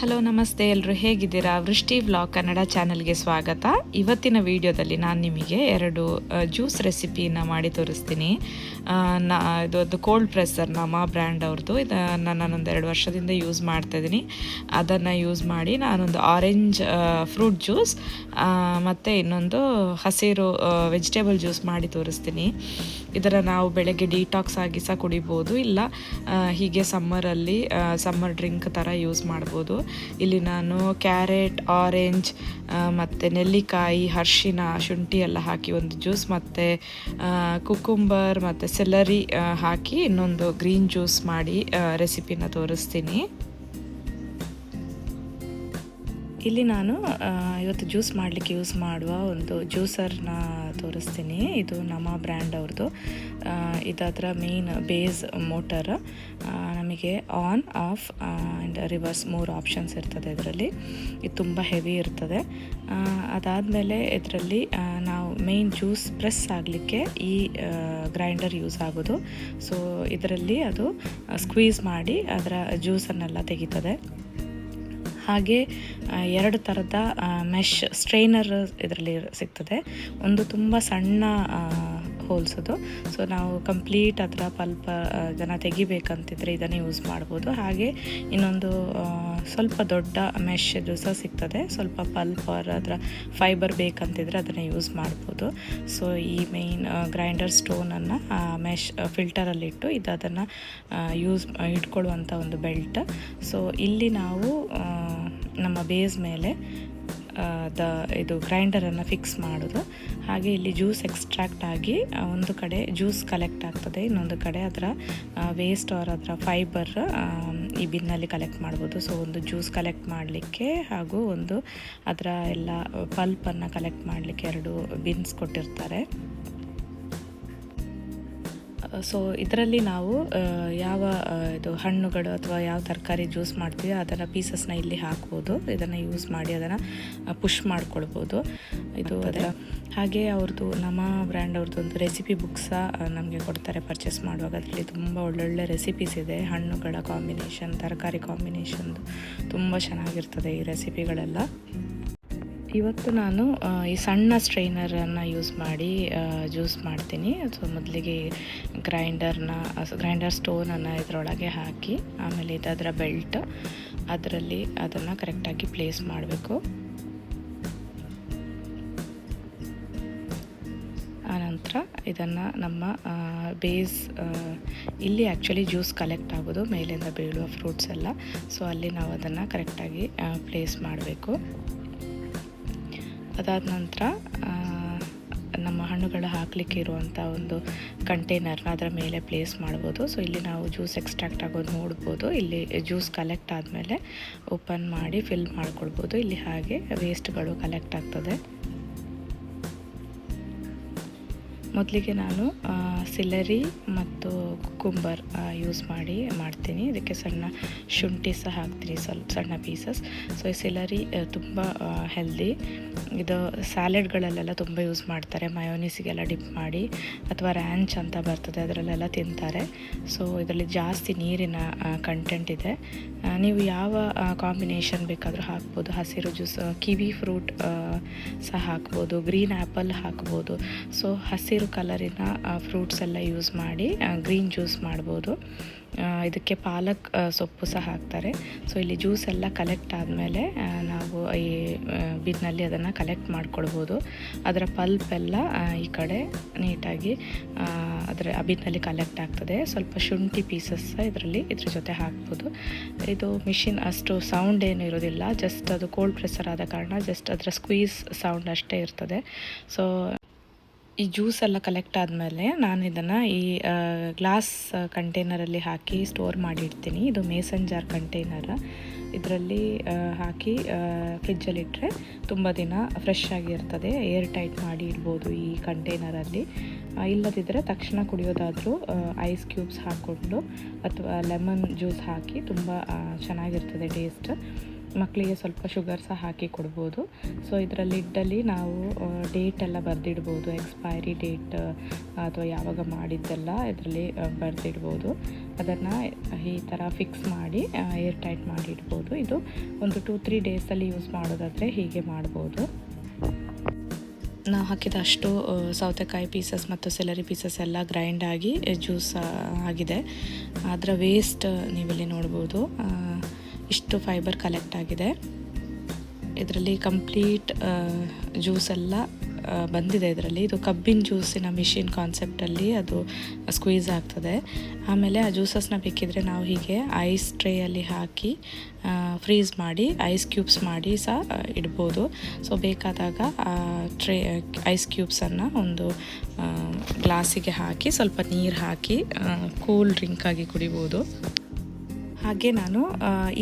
Hello, ನಮಸ್ತೆ. ಎಲ್ಲರೂ ಹೇಗಿದ್ದೀರಾ? ವೃಷ್ಟಿ ವ್ಲಾಗ್ ಕನ್ನಡ ಚಾನಲ್ಗೆ ಸ್ವಾಗತ. ಇವತ್ತಿನ ವಿಡಿಯೋದಲ್ಲಿ ನಾನು ನಿಮಗೆ ಎರಡು ಜ್ಯೂಸ್ ರೆಸಿಪಿಯನ್ನು ಮಾಡಿ ತೋರಿಸ್ತೀನಿ. ನಾ ಇದೊಂದು ಕೋಲ್ಡ್ ಪ್ರೆಸ್ಸರ್, ನಮ್ಮ ಬ್ರ್ಯಾಂಡ್ ಅವ್ರದ್ದು ಇದನ್ನು ನಾನೊಂದು ಎರಡು ವರ್ಷದಿಂದ ಯೂಸ್ ಮಾಡ್ತಾಯಿದ್ದೀನಿ ಅದನ್ನು ಯೂಸ್ ಮಾಡಿ ನಾನೊಂದು ಆರೆಂಜ್ ಫ್ರೂಟ್ ಜ್ಯೂಸ್ ಮತ್ತು ಇನ್ನೊಂದು ಹಸಿರು ವೆಜಿಟೇಬಲ್ ಜ್ಯೂಸ್ ಮಾಡಿ ತೋರಿಸ್ತೀನಿ. ಇದರ ನಾವು ಬೆಳಗ್ಗೆ ಡಿಟಾಕ್ಸ್ ಆಗಿ ಸಹ ಕುಡಿಬೋದು. ಇಲ್ಲ ಹೀಗೆ ಸಮ್ಮರಲ್ಲಿ ಸಮ್ಮರ್ ಡ್ರಿಂಕ್ ಥರ ಯೂಸ್ ಮಾಡ್ಬೋದು. ಇಲ್ಲಿ ನಾನು ಕ್ಯಾರೆಟ್, ಆರೆಂಜ್ ಮತ್ತು ನೆಲ್ಲಿಕಾಯಿ ಹರ್ಷಿನ ಶುಂಠಿ ಎಲ್ಲ ಹಾಕಿ ಒಂದು ಜ್ಯೂಸ್, ಮತ್ತು ಕುಕುಂಬರ್ ಮತ್ತು ಸೆಲರಿ ಹಾಕಿ ಇನ್ನೊಂದು ಗ್ರೀನ್ ಜ್ಯೂಸ್ ಮಾಡಿ ರೆಸಿಪಿನ ತೋರಿಸ್ತೀನಿ. ಇಲ್ಲಿ ನಾನು ಇವತ್ತು ಜ್ಯೂಸ್ ಮಾಡಲಿಕ್ಕೆ ಯೂಸ್ ಮಾಡುವ ಒಂದು ಜ್ಯೂಸರ್ನ ತೋರಿಸ್ತೀನಿ. ಇದು ನಮ್ಮ ಬ್ರ್ಯಾಂಡ್ ಅವ್ರದ್ದು ಇದರ ಮೇನ್ ಬೇಸ್ ಮೋಟರ್ ನಮಗೆ ಆನ್ ಆಫ್ ಆ್ಯಂಡ್ ರಿವರ್ಸ್ ಮೂರು ಆಪ್ಷನ್ಸ್ ಇರ್ತದೆ ಇದರಲ್ಲಿ. ಇದು ತುಂಬ ಹೆವಿ ಇರ್ತದೆ. ಅದಾದಮೇಲೆ ಇದರಲ್ಲಿ ನಾವು ಮೇನ್ ಜ್ಯೂಸ್ ಪ್ರೆಸ್ ಆಗಲಿಕ್ಕೆ ಈ ಗ್ರೈಂಡರ್ ಯೂಸ್ ಆಗೋದು. ಸೊ ಇದರಲ್ಲಿ ಅದು ಸ್ಕ್ವೀಸ್ ಮಾಡಿ ಅದರ ಜ್ಯೂಸನ್ನೆಲ್ಲ ತೆಗಿತದೆ. ಹಾಗೆ ಎರಡು ಥರದ ಮೆಶ್ ಸ್ಟ್ರೈನರ್ ಇದರಲ್ಲಿ ಸಿಗ್ತದೆ. ಒಂದು ತುಂಬ ಸಣ್ಣ ಹೋಲ್ಸೋದು. ಸೊ ನಾವು ಕಂಪ್ಲೀಟ್ ಅದರ ಪಲ್ಪ ಇದನ್ನು ತೆಗಿಬೇಕಂತಿದ್ರೆ ಇದನ್ನು ಯೂಸ್ ಮಾಡ್ಬೋದು. ಹಾಗೆ ಇನ್ನೊಂದು ಸ್ವಲ್ಪ ದೊಡ್ಡ ಮೆಶ್ದು ಸಹ ಸಿಗ್ತದೆ. ಸ್ವಲ್ಪ ಪಲ್ಪ್ ಅದರ ಫೈಬರ್ ಬೇಕಂತಿದ್ರೆ ಅದನ್ನು ಯೂಸ್ ಮಾಡ್ಬೋದು. ಸೊ ಈ ಮೇಯ್ನ್ ಗ್ರೈಂಡರ್ ಸ್ಟೋನನ್ನು ಮೆಶ್ ಫಿಲ್ಟರಲ್ಲಿಟ್ಟು ಇದು ಅದನ್ನು ಯೂಸ್ ಇಟ್ಕೊಳ್ಳುವಂಥ ಒಂದು ಬೆಲ್ಟ್ ಸೊ ಇಲ್ಲಿ ನಾವು ನಮ್ಮ ಬೇಸ್ ಮೇಲೆ ದ, ಇದು ಗ್ರೈಂಡರನ್ನು ಫಿಕ್ಸ್ ಮಾಡೋದು. ಹಾಗೆ ಇಲ್ಲಿ ಜ್ಯೂಸ್ ಎಕ್ಸ್ಟ್ರಾಕ್ಟ್ ಆಗಿ ಒಂದು ಕಡೆ ಜ್ಯೂಸ್ ಕಲೆಕ್ಟ್ ಆಗ್ತದೆ. ಇನ್ನೊಂದು ಕಡೆ ಅದರ ವೇಸ್ಟ್ ಆರ್ ಅದರ ಫೈಬರ್ ಈ ಬಿನ್ನಲ್ಲಿ ಕಲೆಕ್ಟ್ ಮಾಡ್ಬೋದು. ಸೊ ಒಂದು ಜ್ಯೂಸ್ ಕಲೆಕ್ಟ್ ಮಾಡಲಿಕ್ಕೆ ಹಾಗೂ ಒಂದು ಅದರ ಎಲ್ಲ ಪಲ್ಪನ್ನು ಕಲೆಕ್ಟ್ ಮಾಡಲಿಕ್ಕೆ ಎರಡು ಬಿನ್ಸ್ ಕೊಟ್ಟಿರ್ತಾರೆ. ಸೊ ಇದರಲ್ಲಿ ನಾವು ಯಾವ ಇದು ಹಣ್ಣುಗಳು ಅಥವಾ ಯಾವ ತರಕಾರಿ ಜ್ಯೂಸ್ ಮಾಡ್ತೀವಿ ಅದನ್ನು ಪೀಸಸ್ನ ಇಲ್ಲಿ ಹಾಕ್ಬೋದು. ಇದನ್ನು ಯೂಸ್ ಮಾಡಿ ಅದನ್ನು ಪುಷ್ ಮಾಡ್ಕೊಳ್ಬೋದು. ಇದು ಅದರ ಹಾಗೆ ಅವ್ರದ್ದು ನಮ್ಮ ಬ್ರ್ಯಾಂಡ್ ಅವ್ರದ್ದು ಒಂದು ರೆಸಿಪಿ ಬುಕ್ ಸಹ ನಮಗೆ ಕೊಡ್ತಾರೆ ಪರ್ಚೇಸ್ ಮಾಡುವಾಗ. ಅದರಲ್ಲಿ ತುಂಬ ಒಳ್ಳೊಳ್ಳೆ ರೆಸಿಪೀಸ್ ಇದೆ. ಹಣ್ಣುಗಳ ಕಾಂಬಿನೇಷನ್ ತರಕಾರಿ ಕಾಂಬಿನೇಷನ್ದು ತುಂಬ ಚೆನ್ನಾಗಿರ್ತದೆ ಈ ರೆಸಿಪಿಗಳೆಲ್ಲ ಇವತ್ತು ನಾನು ಈ ಸಣ್ಣ ಸ್ಟ್ರೈನರನ್ನು ಯೂಸ್ ಮಾಡಿ ಜ್ಯೂಸ್ ಮಾಡ್ತೀನಿ. ಸೊ, ಮೊದಲಿಗೆ ಗ್ರೈಂಡರ್ನ ಗ್ರೈಂಡರ್ ಸ್ಟೋನನ್ನು ಇದರೊಳಗೆ ಹಾಕಿ, ಆಮೇಲೆ ಇದರ ಬೆಲ್ಟ್, ಅದರಲ್ಲಿ ಅದನ್ನು ಕರೆಕ್ಟಾಗಿ ಪ್ಲೇಸ್ ಮಾಡಬೇಕು. ಆನಂತರ ಇದನ್ನು ನಮ್ಮ ಬೇಸ್ ಇಲ್ಲಿ ಆ್ಯಕ್ಚುಲಿ ಜ್ಯೂಸ್ ಕಲೆಕ್ಟ್ ಆಗೋದು, ಮೇಲಿಂದ ಬೀಳುವ ಫ್ರೂಟ್ಸ್ ಎಲ್ಲ. ಸೊ, ಅಲ್ಲಿ ನಾವು ಅದನ್ನು ಕರೆಕ್ಟಾಗಿ ಪ್ಲೇಸ್ ಮಾಡಬೇಕು. ಅದಾದ ನಂತರ ನಮ್ಮ ಹಣ್ಣುಗಳು ಹಾಕಲಿಕ್ಕೆ ಇರುವಂಥ ಒಂದು ಕಂಟೈನರ್ನ ಅದರ ಮೇಲೆ ಪ್ಲೇಸ್ ಮಾಡ್ಬೋದು. ಸೊ ಇಲ್ಲಿ ನಾವು ಜ್ಯೂಸ್ ಎಕ್ಸ್ಟ್ರಾಕ್ಟ್ ಆಗೋದು ನೋಡ್ಬೋದು. ಇಲ್ಲಿ ಜ್ಯೂಸ್ ಕಲೆಕ್ಟ್ ಆದಮೇಲೆ ಓಪನ್ ಮಾಡಿ ಫಿಲ್ ಮಾಡ್ಕೊಳ್ಬೋದು. ಇಲ್ಲಿ ಹಾಗೆ ವೇಸ್ಟ್ಗಳು ಕಲೆಕ್ಟ್ ಆಗ್ತದೆ. ಮೊದಲಿಗೆ ನಾನು ಸಿಲರಿ ಮತ್ತು ಕುಕುಂಬರ್ ಯೂಸ್ ಮಾಡಿ ಮಾಡ್ತೀನಿ. ಇದಕ್ಕೆ ಸಣ್ಣ ಶುಂಠಿ ಸಹ ಹಾಕ್ತೀನಿ, ಸ್ವಲ್ಪ ಸಣ್ಣ ಪೀಸಸ್ ಸೊ ಈ ಸಿಲರಿ ತುಂಬ ಹೆಲ್ದಿ ಇದು ಸ್ಯಾಲೆಡ್ಗಳಲ್ಲೆಲ್ಲ ತುಂಬ ಯೂಸ್ ಮಾಡ್ತಾರೆ. ಮಯೋನಿಸಿಗೆಲ್ಲ ಡಿಪ್ ಮಾಡಿ, ಅಥವಾ ರ್ಯಾಂಚ್ ಅಂತ ಬರ್ತದೆ, ಅದರಲ್ಲೆಲ್ಲ ತಿಂತಾರೆ. ಸೊ ಇದರಲ್ಲಿ ಜಾಸ್ತಿ ನೀರಿನ ಕಂಟೆಂಟ್ ಇದೆ. ನೀವು ಯಾವ ಕಾಂಬಿನೇಷನ್ ಬೇಕಾದರೂ ಹಾಕ್ಬೋದು. ಹಸಿರು ಜ್ಯೂಸ್ ಕಿವಿ ಫ್ರೂಟ್ ಸಹ ಹಾಕ್ಬೋದು. ಗ್ರೀನ್ ಆ್ಯಪಲ್ ಹಾಕ್ಬೋದು. ಸೊ ಹಸಿರು ಕಲರಿನ ಫ್ರೂಟ್ಸ್ ಎಲ್ಲ ಯೂಸ್ ಮಾಡಿ ಗ್ರೀನ್ ಜ್ಯೂಸ್ ಮಾಡ್ಬೋದು. ಇದಕ್ಕೆ ಪಾಲಕ್ ಸೊಪ್ಪು ಸಹ ಹಾಕ್ತಾರೆ. ಸೊ ಇಲ್ಲಿ ಜ್ಯೂಸ್ ಎಲ್ಲ ಕಲೆಕ್ಟ್ ಆದಮೇಲೆ ನಾವು ಈ ಬಿನ್ನಲ್ಲಿ ಅದನ್ನು ಕಲೆಕ್ಟ್ ಮಾಡ್ಕೊಳ್ಬೋದು. ಅದರ ಪಲ್ಪ್ ಎಲ್ಲ ಈ ಕಡೆ ನೀಟಾಗಿ ಅದರ ಬಿನ್ನಲ್ಲಿ ಕಲೆಕ್ಟ್ ಆಗ್ತದೆ. ಸ್ವಲ್ಪ ಶುಂಠಿ ಪೀಸಸ್ ಇದರಲ್ಲಿ ಇದ್ರ ಜೊತೆ ಹಾಕ್ಬೋದು. ಇದು ಮಿಷಿನ್ ಅಷ್ಟು ಸೌಂಡ್ ಏನು ಇರೋದಿಲ್ಲ ಜಸ್ಟ್ ಅದು ಕೋಲ್ಡ್ ಪ್ರೆಸರ್ ಆದ ಕಾರಣ ಜಸ್ಟ್ ಅದರ ಸ್ಕ್ವೀಸ್ ಸೌಂಡ್ ಅಷ್ಟೇ ಇರ್ತದೆ. ಸೊ ಈ ಜ್ಯೂಸ್ ಎಲ್ಲ ಕಲೆಕ್ಟ್ ಆದಮೇಲೆ ನಾನು ಇದನ್ನು ಈ ಗ್ಲಾಸ್ ಕಂಟೈನರಲ್ಲಿ ಹಾಕಿ ಸ್ಟೋರ್ ಮಾಡಿ ಇಡ್ತೀನಿ ಇದು ಮೇಸನ್ ಜಾರ್ ಕಂಟೈನರ್ ಇದರಲ್ಲಿ ಹಾಕಿ ಫ್ರಿಜ್ಜಲ್ಲಿ ಇಟ್ಟರೆ ತುಂಬ ದಿನ ಫ್ರೆಶ್ ಆಗಿರ್ತದೆ ಏರ್ ಟೈಟ್ ಮಾಡಿ ಇಡ್ಬೋದು ಈ ಕಂಟೈನರಲ್ಲಿ ಇಲ್ಲದಿದ್ದರೆ ತಕ್ಷಣ ಕುಡಿಯೋದಾದರೂ ಐಸ್ ಕ್ಯೂಬ್ಸ್ ಹಾಕ್ಕೊಂಡು ಅಥವಾ ಲೆಮನ್ ಜ್ಯೂಸ್ ಹಾಕಿ ತುಂಬ ಚೆನ್ನಾಗಿರ್ತದೆ ಟೇಸ್ಟ್ ಮಕ್ಕಳಿಗೆ ಸ್ವಲ್ಪ ಶುಗರ್ ಸಹ ಹಾಕಿ ಕೊಡ್ಬೋದು. ಸೊ ಇದರಲ್ಲಿ ಲಿಡ್ಡಲ್ಲಿ ನಾವು ಡೇಟ್ ಎಲ್ಲ ಬರೆದಿಡ್ಬೋದು. ಎಕ್ಸ್ಪೈರಿ ಡೇಟ್ ಅಥವಾ ಯಾವಾಗ ಮಾಡಿದ್ದೆಲ್ಲ ಇದರಲ್ಲಿ ಬರೆದಿಡ್ಬೋದು. ಅದನ್ನು ಈ ಥರ ಫಿಕ್ಸ್ ಮಾಡಿ ಏರ್ ಟೈಟ್ ಮಾಡಿ ಇಡ್ಬೋದು ಇದು ಒಂದು ಟೂ ತ್ರೀ ಡೇಸಲ್ಲಿ ಯೂಸ್ ಮಾಡೋದಾದರೆ ಹೀಗೆ ಮಾಡ್ಬೋದು. ನಾವು ಹಾಕಿದ ಅಷ್ಟು ಸೌತೆಕಾಯಿ ಪೀಸಸ್ ಮತ್ತು ಸೆಲರಿ ಪೀಸಸ್ ಎಲ್ಲ ಗ್ರೈಂಡ್ ಆಗಿ ಜ್ಯೂಸ್ ಆಗಿದೆ. ಅದರ ವೇಸ್ಟ್ ನೀವಿಲ್ಲಿ ನೋಡ್ಬೋದು. ಇಷ್ಟು ಫೈಬರ್ ಕಲೆಕ್ಟ್ ಆಗಿದೆ. ಇದರಲ್ಲಿ ಕಂಪ್ಲೀಟ್ ಜ್ಯೂಸ್ ಎಲ್ಲ ಬಂದಿದೆ ಇದರಲ್ಲಿ. ಇದು ಕಬ್ಬಿನ ಜ್ಯೂಸಿನ ಮಿಷಿನ್ ಕಾನ್ಸೆಪ್ಟಲ್ಲಿ ಅದು ಸ್ಕ್ವೀಸ್ ಆಗ್ತದೆ. ಆಮೇಲೆ ಆ ಜ್ಯೂಸಸ್ನ ಬೇಕಿದ್ರೆ ನಾವು ಹೀಗೆ ಐಸ್ ಟ್ರೇಯಲ್ಲಿ ಹಾಕಿ ಫ್ರೀಸ್ ಮಾಡಿ ಐಸ್ ಕ್ಯೂಬ್ಸ್ ಮಾಡಿ ಸಹ ಇಡ್ಬೋದು. ಸೊ ಬೇಕಾದಾಗ, ಆ ಟ್ರೇ ಐಸ್ ಕ್ಯೂಬ್ಸನ್ನು ಒಂದು ಗ್ಲಾಸಿಗೆ ಹಾಕಿ ಸ್ವಲ್ಪ ನೀರು ಹಾಕಿ ಕೂಲ್ ಡ್ರಿಂಕ್ ಆಗಿ ಕುಡಿಬೋದು. ಹಾಗೆ ನಾನು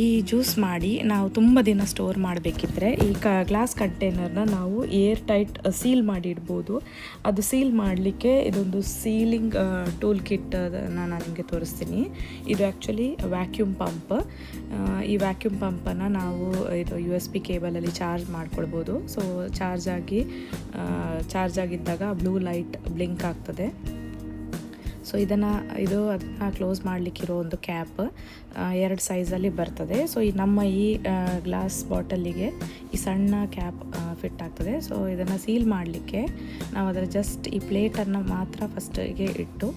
ಈ ಜ್ಯೂಸ್ ಮಾಡಿ ನಾವು ತುಂಬ ದಿನ ಸ್ಟೋರ್ ಮಾಡಬೇಕಿದ್ರೆ ಈ ಕ ಗ್ಲಾಸ್ ಕಂಟೈನರ್ನ ನಾವು ಏರ್ ಟೈಟ್ ಸೀಲ್ ಮಾಡಿ ಇಡ್ಬೋದು ಅದು ಸೀಲ್ ಮಾಡಲಿಕ್ಕೆ ಇದೊಂದು ಸೀಲಿಂಗ್ ಟೂಲ್ ಕಿಟ್ ನಾನು ನಿಮಗೆ ತೋರಿಸ್ತೀನಿ. ಇದು ಆ್ಯಕ್ಚುಲಿ ವ್ಯಾಕ್ಯೂಮ್ ಪಂಪ್ ಈ ವ್ಯಾಕ್ಯೂಮ್ ಪಂಪನ್ನು ನಾವು ಇದು ಯು ಎಸ್ ಪಿ ಕೇಬಲಲ್ಲಿ ಚಾರ್ಜ್ ಮಾಡ್ಕೊಳ್ಬೋದು. ಸೊ ಚಾರ್ಜ್ ಆಗಿ ಚಾರ್ಜ್ ಆಗಿದ್ದಾಗ ಬ್ಲೂ ಲೈಟ್ ಬ್ಲಿಂಕ್ ಆಗ್ತದೆ. ಸೊ ಇದನ್ನು ಇದು ಅದನ್ನು ಕ್ಲೋಸ್ ಮಾಡಲಿಕ್ಕಿರೋ ಒಂದು ಕ್ಯಾಪ್ ಎರಡು ಸೈಜಲ್ಲಿ ಬರ್ತದೆ. ಸೊ ಈ ನಮ್ಮ ಈ ಗ್ಲಾಸ್ ಬಾಟಲಿಗೆ ಈ ಸಣ್ಣ ಕ್ಯಾಪ್ ಫಿಟ್ ಆಗ್ತದೆ. ಸೊ ಇದನ್ನು ಸೀಲ್ ಮಾಡಲಿಕ್ಕೆ ನಾವು ಅದರ ಜಸ್ಟ್ ಈ ಪ್ಲೇಟನ್ನು ಮಾತ್ರ ಫಸ್ಟಿಗೆ ಇಟ್ಟು,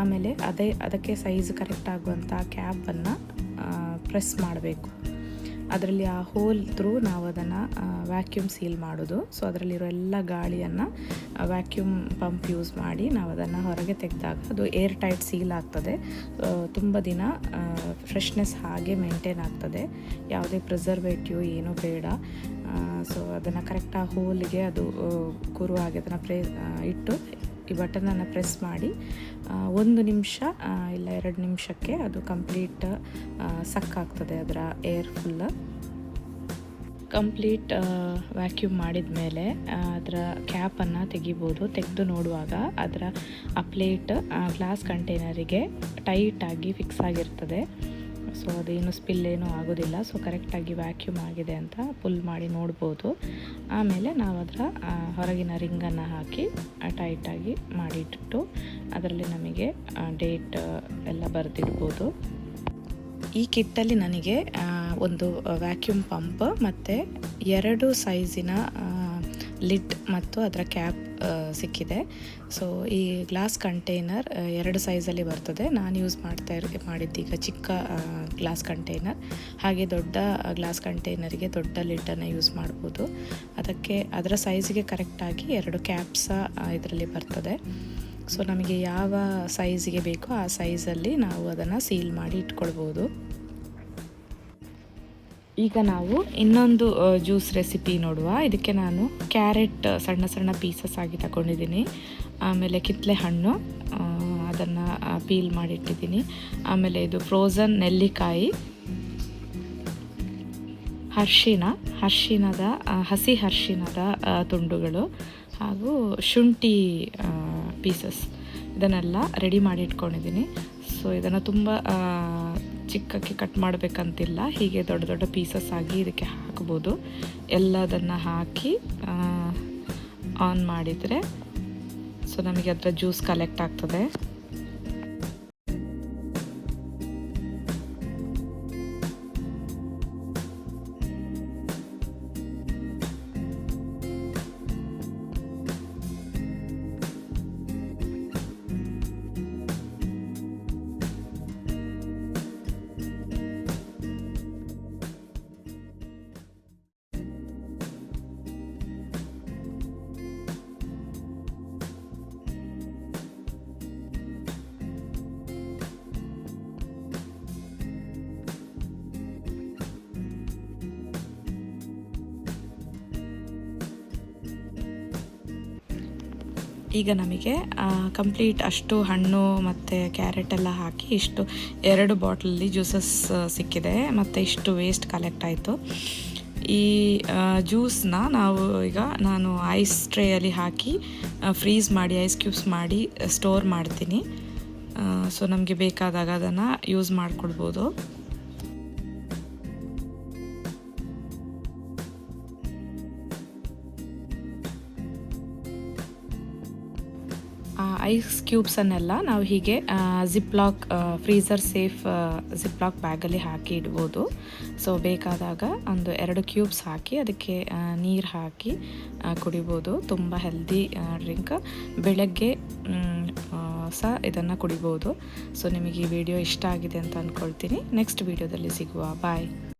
ಆಮೇಲೆ ಅದೇ, ಅದಕ್ಕೆ ಸೈಜ್ ಕರೆಕ್ಟ್ ಆಗುವಂಥ ಕ್ಯಾಪನ್ನು ಪ್ರೆಸ್ ಮಾಡಬೇಕು. ಅದರಲ್ಲಿ ಆ ಹೋಲ್ ಥ್ರೂ ನಾವು ಅದನ್ನು ವ್ಯಾಕ್ಯೂಮ್ ಸೀಲ್ ಮಾಡೋದು. ಸೊ ಅದರಲ್ಲಿರೋ ಎಲ್ಲ ಗಾಳಿಯನ್ನು ವ್ಯಾಕ್ಯೂಮ್ ಪಂಪ್ ಯೂಸ್ ಮಾಡಿ ನಾವು ಅದನ್ನು ಹೊರಗೆ ತೆಗೆದಾಗ ಅದು ಏರ್ ಟೈಟ್ ಸೀಲ್ ಆಗ್ತದೆ ತುಂಬ ದಿನ ಫ್ರೆಶ್ನೆಸ್ ಹಾಗೆ ಮೇಂಟೈನ್ ಆಗ್ತದೆ. ಯಾವುದೇ ಪ್ರಿಸರ್ವೇಟಿವ್ ಏನೂ ಬೇಡ. ಸೊ ಅದನ್ನು ಕರೆಕ್ಟಾಗಿ ಆ ಹೋಲಿಗೆ ಅದು ಕೂರುವ ಕುರುವಾಗಿ ಅದನ್ನು ಪ್ರೇ ಇಟ್ಟು ಈ ಬಟನನ್ನು ಪ್ರೆಸ್ ಮಾಡಿ ಒಂದು ನಿಮಿಷ ಇಲ್ಲ ಎರಡು ನಿಮಿಷಕ್ಕೆ ಅದು ಕಂಪ್ಲೀಟ್ ಸಕ್ಕಾಗ್ತದೆ ಅದರ ಏರ್ ಫುಲ್. ಕಂಪ್ಲೀಟ್ ವ್ಯಾಕ್ಯೂಮ್ ಮಾಡಿದ ಮೇಲೆ ಅದರ ಕ್ಯಾಪನ್ನು ತೆಗಿಬೋದು. ತೆಗೆದು ನೋಡುವಾಗ ಅದರ ಆ ಪ್ಲೇಟ್ ಗ್ಲಾಸ್ ಕಂಟೈನರಿಗೆ ಟೈಟಾಗಿ ಫಿಕ್ಸ್ ಆಗಿರ್ತದೆ. ಸೊ ಅದೇನು ಸ್ಪಿಲ್ ಏನೂ ಆಗೋದಿಲ್ಲ. ಸೊ ಕರೆಕ್ಟಾಗಿ ವ್ಯಾಕ್ಯೂಮ್ ಆಗಿದೆ ಅಂತ ಪುಲ್ ಮಾಡಿ ನೋಡ್ಬೋದು. ಆಮೇಲೆ ನಾವು ಅದರ ಹೊರಗಿನ ರಿಂಗನ್ನು ಹಾಕಿ ಟೈಟಾಗಿ ಮಾಡಿಟ್ಟು ಅದರಲ್ಲಿ ನಮಗೆ ಡೇಟ್ ಎಲ್ಲ ಬರೆದಿಡ್ಬೋದು. ಈ ಕಿಟ್ಟಲ್ಲಿ ನನಗೆ ಒಂದು ವ್ಯಾಕ್ಯೂಮ್ ಪಂಪ್ ಮತ್ತು ಎರಡು ಸೈಜಿನ ಲಿಡ್ ಮತ್ತು ಅದರ ಕ್ಯಾಪ್ ಸಿಕ್ಕಿದೆ. ಸೊ ಈ ಗ್ಲಾಸ್ ಕಂಟೈನರ್ ಎರಡು ಸೈಜಲ್ಲಿ ಬರ್ತದೆ. ನಾನು ಯೂಸ್ ಮಾಡ್ತಾ ಇರ್ ಮಾಡಿದ್ದೀಗ ಚಿಕ್ಕ ಗ್ಲಾಸ್ ಕಂಟೈನರ್ ಹಾಗೆ ದೊಡ್ಡ ಗ್ಲಾಸ್ ಕಂಟೈನರಿಗೆ ದೊಡ್ಡ ಲಿಡ್ಡನ್ನು ಯೂಸ್ ಮಾಡ್ಬೋದು. ಅದಕ್ಕೆ ಅದರ ಸೈಜಿಗೆ ಕರೆಕ್ಟಾಗಿ ಎರಡು ಕ್ಯಾಪ್ಸ ಇದರಲ್ಲಿ ಬರ್ತದೆ. ಸೊ ನಮಗೆ ಯಾವ ಸೈಜಿಗೆ ಬೇಕೋ ಆ ಸೈಜಲ್ಲಿ ನಾವು ಅದನ್ನು ಸೀಲ್ ಮಾಡಿ ಇಟ್ಕೊಳ್ಬೋದು. ಈಗ ನಾವು ಇನ್ನೊಂದು ಜ್ಯೂಸ್ ರೆಸಿಪಿ ನೋಡುವ. ಇದಕ್ಕೆ ನಾನು ಕ್ಯಾರೆಟ್ ಸಣ್ಣ ಸಣ್ಣ ಪೀಸಸ್ ಆಗಿ ತಗೊಂಡಿದ್ದೀನಿ. ಆಮೇಲೆ ಕಿತ್ತಲೆ ಹಣ್ಣು ಅದನ್ನು ಪೀಲ್ ಮಾಡಿಟ್ಟಿದ್ದೀನಿ. ಆಮೇಲೆ ಇದು ಫ್ರೋಝನ್ ನೆಲ್ಲಿಕಾಯಿ ಅರ್ಶಿನ ಹರ್ಷಿನದ ಹಸಿ ಹರ್ಷಿನದ ತುಂಡುಗಳು ಹಾಗೂ ಶುಂಠಿ ಪೀಸಸ್ ಇದನ್ನೆಲ್ಲ ರೆಡಿ ಮಾಡಿ ಇಟ್ಕೊಂಡಿದ್ದೀನಿ ಸೊ ಇದನ್ನು ತುಂಬ ಚಿಕ್ಕಕ್ಕೆ ಕಟ್ ಮಾಡಬೇಕಂತಿಲ್ಲ, ಹೀಗೆ ದೊಡ್ಡ ದೊಡ್ಡ ಪೀಸಸ್ ಆಗಿ ಇದಕ್ಕೆ ಹಾಕ್ಬೋದು. ಎಲ್ಲದನ್ನು ಹಾಕಿ ಆನ್ ಮಾಡಿದರೆ ಸೊ ನಮಗೆ ಅದರ ಜ್ಯೂಸ್ ಕಲೆಕ್ಟ್ ಆಗ್ತದೆ. ಈಗ ನಮಗೆ ಕಂಪ್ಲೀಟ್ ಅಷ್ಟು ಹಣ್ಣು ಮತ್ತು ಕ್ಯಾರೆಟ್ ಎಲ್ಲ ಹಾಕಿ ಇಷ್ಟು ಎರಡು ಬಾಟ್ಲಲ್ಲಿ ಜ್ಯೂಸಸ್ ಸಿಕ್ಕಿದೆ. ಮತ್ತು ಇಷ್ಟು ವೇಸ್ಟ್ ಕಲೆಕ್ಟ್ ಆಯಿತು. ಈ ಜ್ಯೂಸ್ನ ನಾವು ಈಗ ನಾನು ಐಸ್ ಟ್ರೇಯಲ್ಲಿ ಹಾಕಿ ಫ್ರೀಸ್ ಮಾಡಿ ಐಸ್ ಕ್ಯೂಬ್ಸ್ ಮಾಡಿ ಸ್ಟೋರ್ ಮಾಡ್ತೀನಿ. ಸೊ ನಮಗೆ ಬೇಕಾದಾಗ ಅದನ್ನು ಯೂಸ್ ಮಾಡ್ಕೊಳ್ಬೋದು ಐಸ್ ಕ್ಯೂಬ್ಸನ್ನೆಲ್ಲ ನಾವು ಹೀಗೆ zip lock freezer safe zip lock ಬ್ಯಾಗಲ್ಲಿ ಹಾಕಿ ಇಡ್ಬೋದು. ಸೊ ಬೇಕಾದಾಗ ಒಂದು ಎರಡು ಕ್ಯೂಬ್ಸ್ ಹಾಕಿ ಅದಕ್ಕೆ ನೀರು ಹಾಕಿ ಕುಡಿಬೋದು. ತುಂಬ ಹೆಲ್ದಿ ಡ್ರಿಂಕ್ ಬೆಳಗ್ಗೆ ಸಹ ಇದನ್ನು ಕುಡಿಬೋದು. ಸೊ ನಿಮಗೆ ಈ ವಿಡಿಯೋ ಇಷ್ಟ ಆಗಿದೆ ಅಂತ ಅಂದ್ಕೊಳ್ತೀನಿ ನೆಕ್ಸ್ಟ್ ವಿಡಿಯೋದಲ್ಲಿ ಸಿಗುವ. ಬಾಯ್